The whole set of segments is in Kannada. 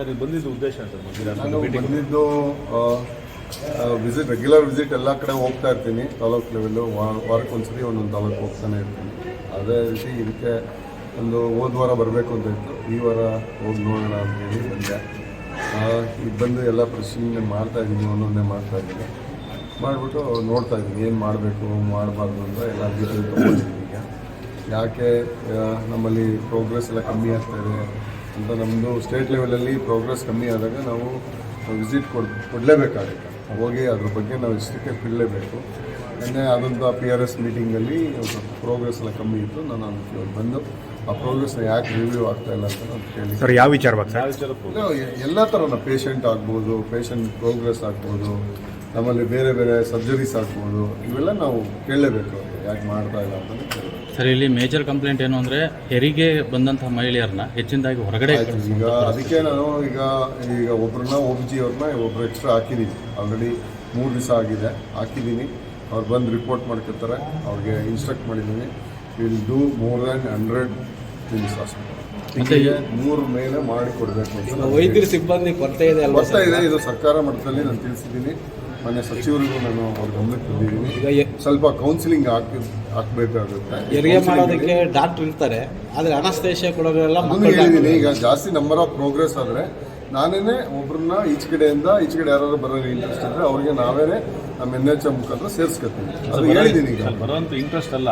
ಸರ್ ನೀವು ಬಂದಿದ್ದು ಉದ್ದೇಶ ಅಂತ ನಾನು ಬಂದಿದ್ದು ವಿಸಿಟ್ ರೆಗ್ಯುಲರ್ ವಿಸಿಟ್ ಎಲ್ಲ ಕಡೆ ಹೋಗ್ತಾ ಇರ್ತೀನಿ. ತಾಲೂಕು ಲೆವೆಲ್ಲು ವಾರಕ್ಕೆ ಒಂದ್ಸರಿ ಒಂದೊಂದು ತಾಲೂಕು ಹೋಗ್ತಾನೆ ಇರ್ತೀನಿ. ಅದೇ ರೀತಿ ಇದಕ್ಕೆ ಒಂದು ಹೋದ ವಾರ ಬರಬೇಕು ಅಂತ ಇತ್ತು. ಈ ವಾರ ಹೋಗಿ ನೋಡೋಣ ಅಂತ ಹೇಳಿ ಬಂದೆ. ಇದು ಬಂದು ಎಲ್ಲ ಪರಿಶೀಲನೆ ಮಾಡ್ತಾ ಇದ್ದೀನಿ ಒಂದೊಂದೇ ಮಾಡ್ತಾ ಇದ್ದೀನಿ. ಮಾಡಿಬಿಟ್ಟು ನೋಡ್ತಾ ಇದ್ದೀನಿ ಏನು ಮಾಡಬೇಕು ಮಾಡಬಾರ್ದು ಅಂತ ಎಲ್ಲ ಡೀಟೇಲ್ ತೊಗೊಂಡಿದ್ದೀನಿ ಈಗ. ಯಾಕೆ ನಮ್ಮಲ್ಲಿ ಪ್ರೋಗ್ರೆಸ್ ಎಲ್ಲ ಕಮ್ಮಿ ಆಗ್ತಾ ಇದೆ? ಅಂತ ನಮ್ಮದು ಸ್ಟೇಟ್ ಲೆವೆಲಲ್ಲಿ ಪ್ರೋಗ್ರೆಸ್ ಕಮ್ಮಿ ಆದಾಗ ನಾವು ವಿಸಿಟ್ ಕೊಡ್ ಕೊಡಲೇಬೇಕಾಗುತ್ತೆ. ಹೋಗಿ ಅದ್ರ ಬಗ್ಗೆ ನಾವು ಇಷ್ಟಕ್ಕೆ ಬಿಡಲೇಬೇಕು ನಿನ್ನೆ ಆದಂಥ ಪಿ ಆರ್ ಎಸ್ ಮೀಟಿಂಗಲ್ಲಿ ಸ್ವಲ್ಪ ಪ್ರೋಗ್ರೆಸ್ ಎಲ್ಲ ಕಮ್ಮಿ ಇತ್ತು. ನಾನು ಅದಕ್ಕೆ ಬಂದು ಆ ಪ್ರೋಗ್ರೆಸ್ ಯಾಕೆ ರಿವ್ಯೂ ಆಗ್ತಾ ಇಲ್ಲ ಅಂತ ನಾನು ಕೇಳಿ ಸರ್ ಯಾವ ವಿಚಾರವಾಗಿ ಸರ್? ಯಾವ ವಿಚಾರ ಎಲ್ಲ ಥರನ ಪೇಷಂಟ್ ಆಗ್ಬೋದು ಪೇಷಂಟ್ ಪ್ರೋಗ್ರೆಸ್ ಆಗ್ಬೋದು ನಮ್ಮಲ್ಲಿ ಬೇರೆ ಬೇರೆ ಸರ್ಜರೀಸ್ ಆಗ್ಬೋದು ಇವೆಲ್ಲ ನಾವು ಕೇಳಲೇಬೇಕು ಅವ್ರಿಗೆ. ಯಾಕೆ ಮಾಡ್ತಾ ಇಲ್ಲ ಅಂತ ಸರ್ ಇಲ್ಲಿ ಮೇಜರ್ ಕಂಪ್ಲೇಂಟ್ ಏನು ಅಂದರೆ ಹೆರಿಗೆ ಬಂದಂತಹ ಮಹಿಳೆಯರನ್ನ ಹೆಚ್ಚಿನದಾಗಿ ಹೊರಗಡೆ ಈಗ ಅದಕ್ಕೆ ನಾನು ಈಗ ಈಗ ಒಬ್ಬರನ್ನ ಒ ಬಿ ಜಿ ಅವ್ರನ್ನ ಒಬ್ರು ಎಕ್ಸ್ಟ್ರಾ ಹಾಕಿದ್ದೀನಿ ಆಲ್ರೆಡಿ ಮೂರು ದಿವಸ ಆಗಿದೆ ಹಾಕಿದ್ದೀನಿ ಅವ್ರು ಬಂದು ರಿಪೋರ್ಟ್ ಮಾಡ್ಕೊತಾರೆ ಅವ್ರಿಗೆ ಇನ್ಸ್ಟ್ರಕ್ಟ್ ಮಾಡಿದ್ದೀನಿ will do more than hundred things hospital ಮೂರು ಮೇಲೆ ಮಾಡಿ ಕೊಡಬೇಕು ವೈದ್ಯರು ಸಿಬ್ಬಂದಿ ಕೊರತೆ ಇದೆ ಇದೆ ಇದು ಸರ್ಕಾರ ಮಟ್ಟದಲ್ಲಿ ನಾನು ತಿಳಿಸಿದ್ದೀನಿ ಮೊನ್ನೆ ಸಚಿವರಿಗೂ ನಾನು ಅವ್ರ ಗಮನಕ್ಕೆ ತಂದಿದ್ದೀನಿ. ಈಗ ಸ್ವಲ್ಪ ಕೌನ್ಸಿಲಿಂಗ್ ಹಾಕಿ ಹಾಕಬೇಕಾಗುತ್ತೆ. ಹೆರಿಗೆ ಮಾಡೋದಕ್ಕೆ ಡಾಕ್ಟರ್ ಇರ್ತಾರೆ ಆದರೆ ಅನಸ್ತೇಶ ಕೊಡೋರೆಲ್ಲ ಮಕ್ಕಳು ಹೇಳಿದ್ದೀನಿ. ಈಗ ಜಾಸ್ತಿ ನಂಬರ್ ಆಫ್ ಪ್ರೋಗ್ರೆಸ್ ಆದರೆ ನಾನೇನೆ ಒಬ್ರನ್ನ ಈಚ ಕಡೆಯಿಂದ ಈಚ ಕಡೆ ಯಾರು ಬರೋ ಇಂಟ್ರೆಸ್ಟ್ ಇದ್ದರೆ ಅವ್ರಿಗೆ ನಾವೇನೆ ನಮ್ಮ ಎನ್ ಎಚ್ ಎಂ ಮುಖಾಂತರ ಸೇರಿಸ್ಕೊತೀನಿ ಅದು ಹೇಳಿದ್ದೀನಿ ಈಗ. ಬರೋಂಥ ಇಂಟ್ರೆಸ್ಟ್ ಅಲ್ಲ.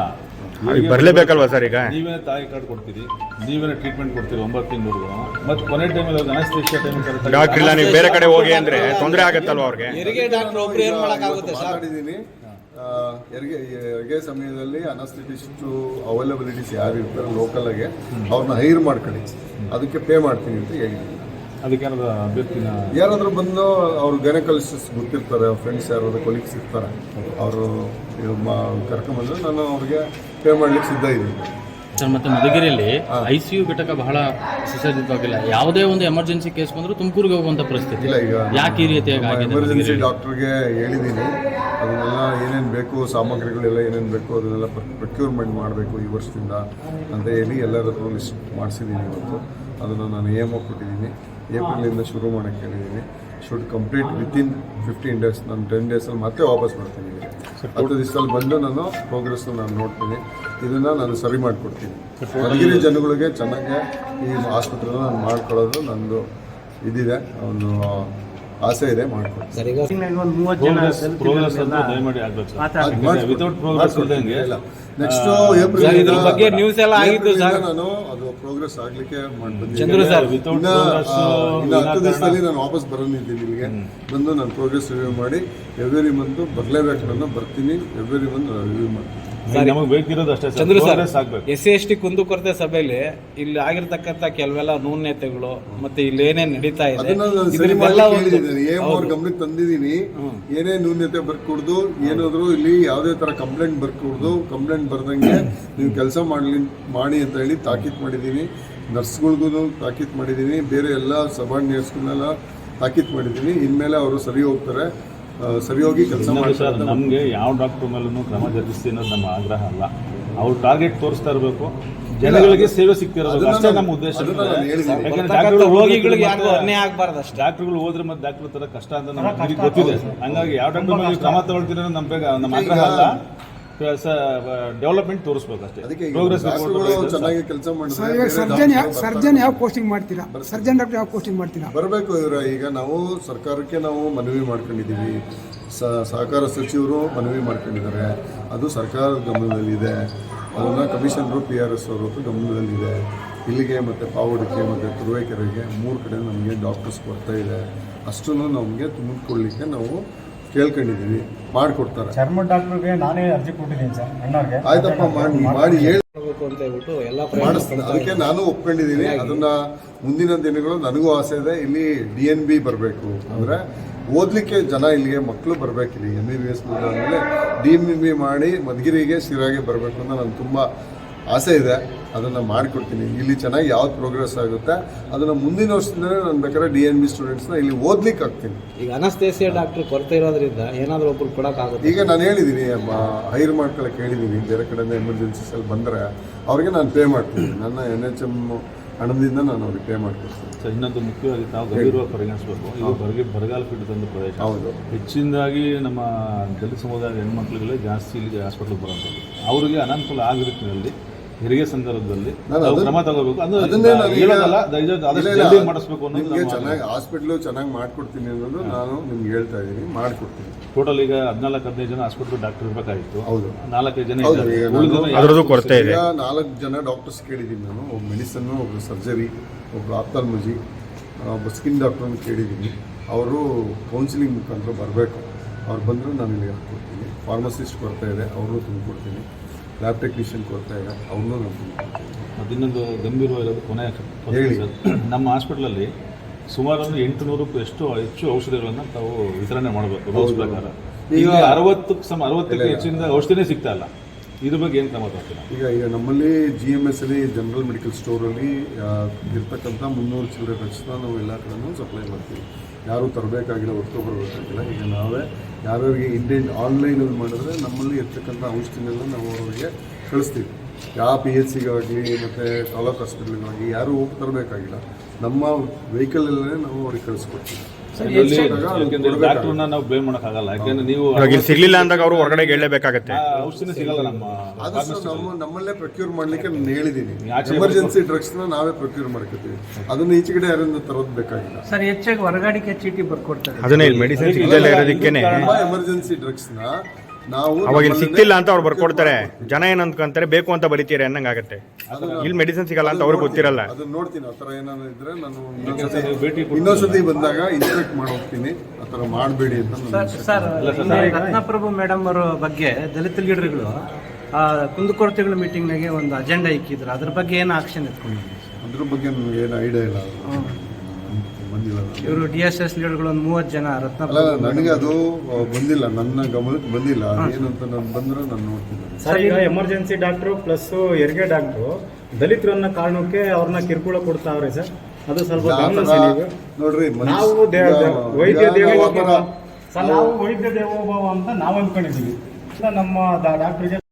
ಬರಲೇಬೇಕಲ್ವಾ ಸರ್ ಈಗ? ನೀವೇ ತಾಯಿ ಕಾರ್ಡ್ ಕೊಡ್ತೀರಿ ನೀವೇನೇ ಟ್ರೀಟ್ಮೆಂಟ್ ಕೊಡ್ತೀರಿ ಒಂಬತ್ತು ತಿಂಗಳು ಮತ್ತೆ ಕೊನೆ ಟೈಮಲ್ಲಿ ಅನಸ್ತೇಷಿಯಾ ಟೈಮ್ ಕರೆಕ್ಟ್ ಡಾಕ್ಟರ್ ಇಲ್ಲ ನೀವು ಬೇರೆ ಕಡೆ ಹೋಗಿ ಅಂದ್ರೆ ತೊಂದರೆ ಆಗತ್ತಲ್ವಾ ಅವ್ರಿಗೆ? ಹೆರಿಗೆ ಡಾಕ್ಟರ್ ಒಬ್ರು ಏನು ಮಾಡೋಕ್ಕಾಗುತ್ತೆ ಸರ್ ಮಾತಾಡಿದ್ದೀನಿ ಆ, ಹೆರಿಗೆ ಹೆರಿಗೆ ಸಮಯದಲ್ಲಿ ಅನಸ್ಥಿಟಿಸ್ಟು ಅವೈಲಬಿಲಿಟೀಸ್ ಯಾರು ಇರ್ತಾರೆ ಲೋಕಲಾಗೆ ಅವ್ರನ್ನ ಹೈರ್ ಮಾಡ್ಕೊಳ್ಳಿ. ಅದಕ್ಕೆ ಪೇ ಮಾಡ್ತೀನಿ ಅಂತ ಹೇಳಿದ್ದೀನಿ ಅದಕ್ಕೆ ಅಭ್ಯರ್ಥಿನ ಯಾರಾದರೂ ಬಂದು ಅವ್ರ ಗೈನಕಾಲಜಿಸ್ಟ್ ಗೊತ್ತಿರ್ತಾರೆ ಅವ್ರ ಫ್ರೆಂಡ್ಸ್ ಯಾರಾದರೂ ಕೊಲೀಗ್ಸ್ ಇರ್ತಾರೆ ಅವರು ಕರ್ಕೊಂಬಂದ್ರೆ ನಾನು ಅವ್ರಿಗೆ ಪೇ ಮಾಡ್ಲಿಕ್ಕೆ ಸಿದ್ಧ ಇದ್ದೀನಿ. ಸರ್ ಮತ್ತೆ ಮಧುಗಿರಿಯಲ್ಲಿ ಐ ಸಿ ಯು ಘಟಕ ಬಹಳ ಸುಸಜ್ಜಿತವಾಗಿಲ್ಲ. ಯಾವುದೇ ಒಂದು ಎಮರ್ಜೆನ್ಸಿ ಕೇಸ್ ಬಂದರೂ ತುಮಕೂರಿಗೆ ಹೋಗುವಂತ ಪರಿಸ್ಥಿತಿ ಇಲ್ಲ. ಈಗ ಯಾಕೆ ಈ ರೀತಿಯಾಗಿ ಆಗಿದೆ ಎಮರ್ಜೆನ್ಸಿ? ಡಾಕ್ಟ್ರಿಗೆ ಹೇಳಿದ್ದೀನಿ. ಅದನ್ನೆಲ್ಲ ಏನೇನು ಬೇಕು ಸಾಮಗ್ರಿಗಳೆಲ್ಲ ಏನೇನು ಬೇಕು ಅದನ್ನೆಲ್ಲ ಪ್ರೊಕ್ಯೂರ್ಮೆಂಟ್ ಮಾಡಬೇಕು ಈ ವರ್ಷದಿಂದ ಅಂತ ಹೇಳಿ ಎಲ್ಲರ ಹತ್ರ ಲಿಸ್ಟ್ ಮಾಡಿಸಿದ್ದೀನಿ ಇವತ್ತು. ಅದನ್ನು ನಾನು ಎ ಕೊಟ್ಟಿದ್ದೀನಿ. ಏಪ್ರಿಲಿಂದ ಶುರು ಮಾಡೋಕ್ಕೆ ಹೇಳಿದ್ದೀನಿ. Should complete within fifteen days ನಾನು ಟೆನ್ ಡೇಸಲ್ಲಿ ಮತ್ತೆ ವಾಪಸ್ ಮಾಡ್ತೀನಿ. ಹತ್ತು ದಿವಸದಲ್ಲಿ ಬಂದು ನಾನು ಪ್ರೋಗ್ರೆಸ್ ನಾನು ನೋಡ್ತೀನಿ. ಇದನ್ನು ನಾನು ಸರಿ ಮಾಡಿಕೊಡ್ತೀನಿ. ಹೊರಗಿರಿ ಜನಗಳಿಗೆ ಚೆನ್ನಾಗಿ ಈ ಆಸ್ಪತ್ರೆನ ನಾನು ಮಾಡ್ಕೊಳ್ಳೋದು ನಂದು ಇದಿದೆ. ಒಂದು ಆಸೆ ಇದೆ ಮಾಡ್ಕೊಡ್ತೀನಿ. ಸರ್ ಈಗ ಪ್ರೋಗ್ರೆಸ್ ಪ್ರೋಗ್ರೆಸ್ ಅಂತ ದಯಮಾಡಿ ಆಗ್ಬೇಕು ಸರ್. ವಿತೌಟ್ ಪ್ರೋಗ್ರೆಸ್ ಇಲ್ದಂಗೆ ನೆಕ್ಸ್ಟ್ ಏಪ್ರಿಲ್ ಇದ್ರ ಬಗ್ಗೆ news ಎಲ್ಲ ಆಗಿತ್ತು ಸರ್. ನಾನು ಅದು ಪ್ರೋಗ್ರೆಸ್ ಆಗ್ಲಿಕ್ಕೆ ಮಾಡಿ ಚಂದ್ರು ಸರ್ ವಿತೌಟ್ ಇನ್ನ ಪ್ರೋಗ್ರೆಸ್ ಆ, ಇನ್ನ ಹತ್ತು ದಿವಸದಲ್ಲಿ ನಾನು ವಾಪಸ್ ಬರೋನಿದ್ದೀನಿ ನಿಮಗೆ. ಬಂದು ನಾನು ಪ್ರೋಗ್ರೆಸ್ ರಿವ್ಯೂ ಮಾಡಿ ಎವ್ರಿ ಮಂತ್ ಬರಲೇಬೇಕು ನಾನು ಬರ್ತೀನಿ. ಎವ್ರಿ ಮಂತ್ ರಿವ್ಯೂ ಮಾಡ್ತೀನಿ. ನಮಗೆ ಬೇಕಿರೋದು ಅಷ್ಟೇ sir. Chandru sir progress S C S T ಕುಂದುಕೊರತೆ ಸಭೆಯಲ್ಲಿ ಇಲ್ಲಿ ಆಗಿರ್ತಕ್ಕಂಥ ಕೆಲವೆಲ್ಲ ನೂನ್ಯತೆಗಳು ಮತ್ತೆ ಇಲ್ಲಿ ಏನೇನ್ ನಡೀತಾ ಇದೆ ಗಮನಕ್ಕೆ ತಂದಿದ್ದೀನಿ. ಏನೇ ನೂನ್ಯತೆ ಬರ್ಕೊಡ್ದು ಏನಾದ್ರು ಇಲ್ಲಿ ಯಾವುದೇ ತರ ಕಂಪ್ಲೇಂಟ್ ಬರ್ಕೊಡ್ದು ಕಂಪ್ಲೇಂಟ್ ಬರ್ದಂಗೆ ನೀವು ಕೆಲಸ ಮಾಡ್ಲಿ ಮಾಡಿ ಅಂತ ಹೇಳಿ ತಾಕೀತ್ ಮಾಡಿದ್ದೀನಿ. ನರ್ಸ್ಗಳಿಗೂ ತಾಕೀತ್ ಮಾಡಿದ್ದೀನಿ. ಬೇರೆ ಎಲ್ಲ ಸಬಾರ್ಡಿನೇಟ್ಸ್ಗಳನ್ನೆಲ್ಲ ತಾಕೀತ್ ಮಾಡಿದ್ದೀನಿ. ಇನ್ಮೇಲೆ ಅವರು ಸರಿ ಹೋಗ್ತಾರೆ. ಆ, ಸರಿ ಕೆಲಸ ಸರ್ ನಮಗೆ ಯಾವ ಡಾಕ್ಟರ್ ಮೇಲೂ ಕ್ರಮ ಜರುಗಿಸ್ತಿ ಅನ್ನೋದು ನಮ್ಮ ಆಗ್ರಹ ಅಲ್ಲ. ಅವ್ರು ಟಾರ್ಗೆಟ್ ತೋರಿಸ್ತಾ ಇರಬೇಕು. ಜನಗಳಿಗೆ ಸೇವೆ ಸಿಗ್ತಿರೋದು ಅಷ್ಟೇ ನಮ್ಮ ಉದ್ದೇಶ. ರೋಗಿಗಳಿಗೆ ಯಾರಿಗೂ ಅನ್ಯಾಯ ಆಗಬಾರ್ದು ಅಷ್ಟೇ ಡಾಕ್ಟರ್ಗಳು ಹೋದ್ರೆ ಮತ್ತೆ ಡಾಕ್ಟರ್ ತರ ಕಷ್ಟ ಅಂತ ನಮ್ಗೆ ಗೊತ್ತಿದೆ. ಹಂಗಾಗಿ ಯಾವ ಡಾಕ್ಟರ್ ಮೇಲೆ ಕ್ರಮ ತಗೊಳ್ತೀರ ನಮ್ಮ ಬೇಗ ನಮ್ಮ ಆಗ್ರಹ ಅಲ್ಲ. ಡೆವಲಪ್ಮೆಂಟ್ ತೋರಿಸಬೇಕು ಅಷ್ಟೇ. ಪ್ರೋಗ್ರೆಸ್ ಚೆನ್ನಾಗಿ ಕೆಲಸ ಸರ್ ಈಗ ಸರ್ಜನ್ ಯಾವ ಸರ್ಜನ್ ಯಾವ ಪೋಸ್ಟಿಂಗ್ ಮಾಡ್ತೀರಾ? ಸರ್ಜನ್ ಡಾಕ್ಟರ್ ಯಾವ ಪೋಸ್ಟಿಂಗ್ ಮಾಡ್ತೀರಾ? ಬರಬೇಕು ಇವರ. ಈಗ ನಾವು ಸರ್ಕಾರಕ್ಕೆ ನಾವು ಮನವಿ ಮಾಡ್ಕೊಂಡಿದ್ದೀವಿ. ಸಹಕಾರ ಸಚಿವರು ಮನವಿ ಮಾಡ್ಕೊಂಡಿದ್ದಾರೆ. ಅದು ಸರ್ಕಾರದ ಗಮನದಲ್ಲಿದೆ. ಅದನ್ನು ಕಮಿಷನರು ಪಿ ಆರ್ ಎಸ್ ಅವರು ಗಮನದಲ್ಲಿದೆ. ಇಲ್ಲಿಗೆ ಮತ್ತು ಪಾವಡಿಕೆ ಮತ್ತು ತುರುವೇಕೆರೆಗೆ ಮೂರು ಕಡೆ ನಮಗೆ ಡಾಕ್ಟರ್ಸ್ ಬರ್ತಾ ಇದೆ. ಅಷ್ಟನ್ನು ನಮಗೆ ತುಂಬಿಕೊಳ್ಳಿಕ್ಕೆ ನಾವು ಕೇಳ್ಕೊಂಡಿದ್ದೀವಿ. ಮಾಡಿಕೊಡ್ತಾರೆ. ಚರ್ಮ ಡಾಕ್ಟರ್ಗೆ ನಾನೇ ಅರ್ಜಿ ಕೊಟ್ಟಿದ್ದೀನಿ ಸರ್ ಅಣ್ಣವ್ರಿಗೆ. ಆಯ್ತಪ್ಪ ಮಾಡಿ ಮಾಡಿ ಹೇಳಿ. ಅಂತ ಹೇಳ್ಬಿಟ್ಟು ಎಲ್ಲ ಪ್ರಯತ್ನ ಮಾಡಿಸ್ತೀನಿ. ಅದಕ್ಕೆ ನಾನು ಒಪ್ಕೊಂಡಿದ್ದೀನಿ. ಅದನ್ನ ಮುಂದಿನ ದಿನಗಳು ನನಗೂ ಆಸೆ ಇದೆ. ಇಲ್ಲಿ ಡಿ ಎನ್ ಬಿ ಬರಬೇಕು. ಅಂದ್ರೆ ಓದ್ಲಿಕ್ಕೆ ಜನ ಇಲ್ಲಿಗೆ ಮಕ್ಕಳು ಬರಬೇಕು ಇಲ್ಲಿ ಎಂ ಬಿ ಬಿ ಎಸ್ ಆದಮೇಲೆ ಡಿ ಎಂ ಬಿ ಮಾಡಿ ಮಧುಗಿರಿಗೆ ಸಿರಾಗೆ ಬರಬೇಕು ಅಂತ ನಾನು ತುಂಬ ಆಸೆ ಇದೆ ಅದನ್ನು ಮಾಡಿಕೊಡ್ತೀನಿ. ಇಲ್ಲಿ ಚೆನ್ನಾಗಿ ಯಾವ್ದು ಪ್ರೋಗ್ರೆಸ್ ಆಗುತ್ತೆ ಅದನ್ನು ಮುಂದಿನ ವರ್ಷದಿಂದಲೇ ನಾನು ಬೇಕಾದ್ರೆ ಡಿ ಎನ್ ಬಿ ಸ್ಟೂಡೆಂಟ್ಸ್ನ ಇಲ್ಲಿ ಓದ್ಲಿಕ್ಕೆ ಹಾಕ್ತೀನಿ. ಈಗ ಅನಸ್ತೇಸಿಯ ಡಾಕ್ಟರ್ ಕೊರತೆ ಇರೋದ್ರಿಂದ ಏನಾದರೂ ಒಬ್ರು ಕೊಡೋಕ್ಕಾಗುತ್ತೆ ಈಗ ನಾನು ಹೇಳಿದ್ದೀನಿ ಹೈರ್ ಮಾಡ್ಕೊಳಕ್ಕೆ ಹೇಳಿದ್ದೀನಿ ಬೇರೆ ಕಡೆಯಿಂದ ಎಮರ್ಜೆನ್ಸೀಸಲ್ಲಿ ಬಂದರೆ ಅವ್ರಿಗೆ ನಾನು ಪೇ ಮಾಡ್ತೀನಿ. ನನ್ನ ಎನ್ ಎಚ್ ಎಂ ಹಣದಿಂದ ನಾನು ಅವ್ರಿಗೆ ಪೇ ಮಾಡ್ತೀನಿ ಸರ್ ಇನ್ನೊಂದು ಮುಖ್ಯವಾಗಿ ತಾವು ಗಂಭೀರವಾಗಿ ಪರಿಗಣಿಸಬೇಕು. ಇದು ಬರಗೆ ಬರಗಾಲ ಪೀಡಿತ ಒಂದು ಪ್ರದೇಶ. ಹೌದು. ಹೆಚ್ಚಿನದಾಗಿ ನಮ್ಮ ದಲಿತ ಸಮುದಾಯದ ಹೆಣ್ಮಕ್ಳುಗಳೇ ಜಾಸ್ತಿ ಇಲ್ಲಿಗೆ ಹಾಸ್ಪಿಟ್ಲಿಗೆ ಬರೋದು ಅವರಿಗೆ ಅನಾನುಕೂಲ ಆಗಿರುತ್ತೆ ರೀತಿಯಲ್ಲಿ ಹೆರಿಗೆ ಸಂದರ್ಭದಲ್ಲಿ ಕ್ರಮ ತಗೋಬೇಕು. ಅದನ್ನೇ ಮಾಡಿಸ್ಬೇಕು ನಿಮ್ಗೆ ಚೆನ್ನಾಗಿ ಹಾಸ್ಪಿಟ್ಲು ಚೆನ್ನಾಗಿ ಮಾಡ್ಕೊಡ್ತೀನಿ ಅನ್ನೋದು ನಾನು ನಿಮ್ಗೆ ಹೇಳ್ತಾ ಇದ್ದೀನಿ ಮಾಡ್ಕೊಡ್ತೀನಿ. ಟೋಟಲ್ ಈಗ ಹದಿನಾಲ್ಕು ಹದಿನೈದು ಜನ ಹಾಸ್ಪಿಟಲ್ ಡಾಕ್ಟರ್ ಇರಬೇಕಾಗಿತ್ತು. ಹೌದು. ನಾಲ್ಕೈದು ಜನ ಅದರದ್ದು ಕೊರತೆ ಇದೆ. ಈಗ ನಾಲ್ಕು ಜನ ಡಾಕ್ಟರ್ಸ್ ಕೇಳಿದ್ದೀನಿ ನಾನು. ಒಬ್ಬ ಮೆಡಿಸನ್ನು ಒಬ್ಬ ಸರ್ಜರಿ ಒಬ್ಬರು ಆಪ್ತಾಲ್ಮಜಿ ಒಬ್ಬ ಸ್ಕಿನ್ ಡಾಕ್ಟ್ರನ್ನು ಕೇಳಿದ್ದೀನಿ. ಅವರು ಕೌನ್ಸಿಲಿಂಗ್ ಮುಖಾಂತರ ಬರಬೇಕು. ಅವ್ರು ಬಂದರೂ ನಾನು ಇಲ್ಲಿ ಹಾಕ್ಕೊಡ್ತೀನಿ. ಫಾರ್ಮಸಿಸ್ಟ್ ಕೊರತೆ ಇದೆ ಅವರು ತುಂಬಿಕೊಡ್ತೀನಿ. ಲ್ಯಾಬ್ ಟೆಕ್ನಿಷಿಯನ್ ಕೊಡ್ತಾ ಇದ್ದಾರೆ. ಅವ್ರನ್ನೂ ನಾನು ತುಂಬಿಕೊಡ್ತೀನಿ ಮತ್ತೆ ಇನ್ನೊಂದು ಗಂಭೀರವಾಗಿರೋದು ಕೊನೆಯ ಹೇಳಿ. ಸರ್. ನಮ್ಮ ಹಾಸ್ಪಿಟ್ಲಲ್ಲಿ ಸುಮಾರು ಒಂದು ಎಂಟುನೂರಕ್ಕೂ ಎಷ್ಟು ಹೆಚ್ಚು ಔಷಧಿಗಳನ್ನು ತಾವು ವಿತರಣೆ ಮಾಡಬೇಕು ರೂಲ್ಸ್ ಪ್ರಕಾರ. ಈಗ ಅರವತ್ತು ಅರವತ್ತಕ್ಕೆ ಸಮ ಅರವತ್ತಕ್ಕೆ ಹೆಚ್ಚಿನ ಔಷಧಿನೇ ಸಿಗ್ತಾ ಇಲ್ಲ. ಇದ್ರ ಬಗ್ಗೆ ಏನು ಕ್ರಮ ತಗೋತೀರಾ ಈಗ ಈಗ ನಮ್ಮಲ್ಲಿ ಜಿ ಎಂ ಎಸ್ ಅಲ್ಲಿ ಜನರಲ್ ಮೆಡಿಕಲ್ ಸ್ಟೋರಲ್ಲಿ ಇರ್ತಕ್ಕಂಥ ಮುನ್ನೂರು ಚಿಲ್ಲರೆ ಡ್ರಗ್ಸ್ನ ನಾವು ಎಲ್ಲ ಕಡೆನೂ ಸಪ್ಲೈ ಮಾಡ್ತೀವಿ. ಯಾರೂ ತರಬೇಕಾಗಿಲ್ಲ ಹೊತ್ತು ಬರಬೇಕಾಗಿಲ್ಲ. ಈಗ ನಾವೇ ಯಾರ್ಯಾರಿಗೆ ಇಂಡಿಯನ್ ಆನ್ಲೈನಲ್ಲಿ ಮಾಡಿದ್ರೆ ನಮ್ಮಲ್ಲಿ ಇರ್ತಕ್ಕಂಥ ಔಷಧಿನೆಲ್ಲ ನಾವು ಅವರಿಗೆ ಕಳಿಸ್ತೀವಿ. ಯಾವ ಪಿ ಎಚ್ ಸಿಗಾಗಲಿ ಮತ್ತು ತಾಲೂಕು ಹಾಸ್ಪಿಟ್ಲಿಗಾಗಲಿ ಯಾರೂ ಹೋಗಿ ತರಬೇಕಾಗಿಲ್ಲ, ನಮ್ಮ ವೆಹಿಕಲಲ್ಲೇ ನಾವು ಅವ್ರಿಗೆ ಕಳಿಸ್ಕೊಡ್ತೀವಿ. ಇದರಲ್ಲಿ ಕೊಟ್ಟಾಗ ಅದು ಯಾಕೆಂದ್ರೆ ಕೊಡ್ಬೇಕಾಗುತ್ತೆ. ಡಾಕ್ಟರ್ನ ನಾವು ಬ್ಲೇಮ್ ಮಾಡೋಕ್ಕಾಗಲ್ಲ ಯಾಕೆಂದ್ರೆ ನೀವು ಇವಾಗ ಇಲ್ಲಿ ಸಿಗ್ಲಿಲ್ಲ ಅಂದಾಗ ಅವರು ಹೊರಗಡೆ ಹೇಳಲೇಬೇಕಾಗತ್ತೆ. ಆ ಔಷಧಿನೇ ಸಿಗಲ್ಲ ನಮ್ಮ ಆದಷ್ಟು ನಮ್ಮ ನಮ್ಮಲ್ಲೇ ಪ್ರೊಕ್ಯೂರ್ ಮಾಡ್ಲಿಕ್ಕೆ ನಾನು ಹೇಳಿದ್ದೀನಿ ಎಮರ್ಜೆನ್ಸಿ ಡ್ರಗ್ಸ್ ನಾವೇ ಪ್ರೊಕ್ಯೂರ್ ಮಾಡ್ಕೊತೀವಿ. ಅದನ್ನ ಈಚೆಗಡೆ ಯಾರಿಂದ ತರೋದು ಬೇಕಾಗಿಲ್ಲ. ಸರ್ ಹೆಚ್ಚಾಗಿ ಹೊರಗಾಡಿಕೆ ಚೀಟಿ ಬರ್ಕೊಡ್ತಾರೆ. ಅದನ್ನೇ ಇಲ್ಲಿ ಮೆಡಿಸಿನ್ ಸಿಗ್ದಲೇ ಇರೋದಕ್ಕೇನೆ. ತುಂಬಾ ಎಮರ್ಜೆನ್ಸಿ ಡ್ರಗ್ಸ್ನ ನಾವು ಅವಾಗ ಇಲ್ಲಿ ಸಿಕ್ತಿಲ್ಲ ಅಂತ ಅವ್ರು ಬರ್ಕೊಡ್ತಾರೆ. ಜನ ಏನ್ ಅಂದ್ಕೊಂತಾರೆ ಬೇಕು ಅಂತ ಬರೀತೀರಿ ಅನ್ನಂಗಾಗತ್ತೆ. ಇಲ್ಲಿ ಮೆಡಿಸಿನ್ ಸಿಗಲ್ಲ ಅಂತ ಅವ್ರಿಗೆ ಗೊತ್ತಿರಲ್ಲ. ಅದನ್ನ ನೋಡ್ತೀನಿ ಆ ಥರ ಏನಾದ್ರು ಇದ್ರೆ ನಾನು ಇನ್ನೊಂದ್ಸತಿ ಬಂದಾಗ ಇನ್ಸ್ಪೆಕ್ಟ್ ಮಾಡಿ ಹೋಗ್ತೀನಿ. ಆ ಥರ ಮಾಡಬೇಡಿ ಅಂತ ನಾನು ಸರ್ ರತ್ನಪ್ರಭು ಮೇಡಮ್ ಅವರ ಬಗ್ಗೆ ದಲಿತ ಲೀಡರ್ಗಳು ಆ ಕುಂದುಕೊರತೆಗಳ ಮೀಟಿಂಗ್ನಾಗೆ ಒಂದು ಅಜೆಂಡಾ ಇಕ್ಕಿದ್ರು. ಅದ್ರ ಬಗ್ಗೆ ಏನು ಆಕ್ಷನ್ ಎತ್ಕೊಂಡಿದ್ದೀವಿ ಅದ್ರ ಬಗ್ಗೆ ನನಗೆ ಏನು ಐಡಿಯಾ ಇಲ್ಲ. ಬಂದಿಲ್ಲ ಇವರು ಡಿ ಎಸ್ ಎಸ್ ಲೀಡರ್ಗಳು ಒಂದು ಮೂವತ್ತು ಜನ ರತ್ನ ನನಗೆ ಅದು ಬಂದಿಲ್ಲ. ನನ್ನ ಗಮನಕ್ಕೆ ಬಂದಿಲ್ಲ. ಏನಂತ ನಾನು ಬಂದ್ರೆ ನಾನು ನೋಡ್ತೀನಿ. ಸರ್ ಈಗ ಎಮರ್ಜೆನ್ಸಿ ಡಾಕ್ಟ್ರು ಪ್ಲಸ್ ಹೆರಿಗೆ ಡಾಕ್ಟ್ರು ದಲಿತರು ಅನ್ನೋ ಕಾರಣಕ್ಕೆ ಅವ್ರನ್ನ ಕಿರುಕುಳ ಕೊಡ್ತಾವ್ರೆ ಸರ್? ಅದು ಸ್ವಲ್ಪ ನೀವು ನೋಡ್ರಿ ನಾವು ದೇ- ದೇ- ವೈದ್ಯ ದೇವೋಭವ ಸರ್ ನಾವು ವೈದ್ಯ ದೇವೋಭವ ಅಂತ ನಾವು ಅಂದ್ಕೊಂಡಿದ್ದೀವಿ ಇಲ್ಲ ನಮ್ಮ ಡಾಕ್ಟರ್ಗೆ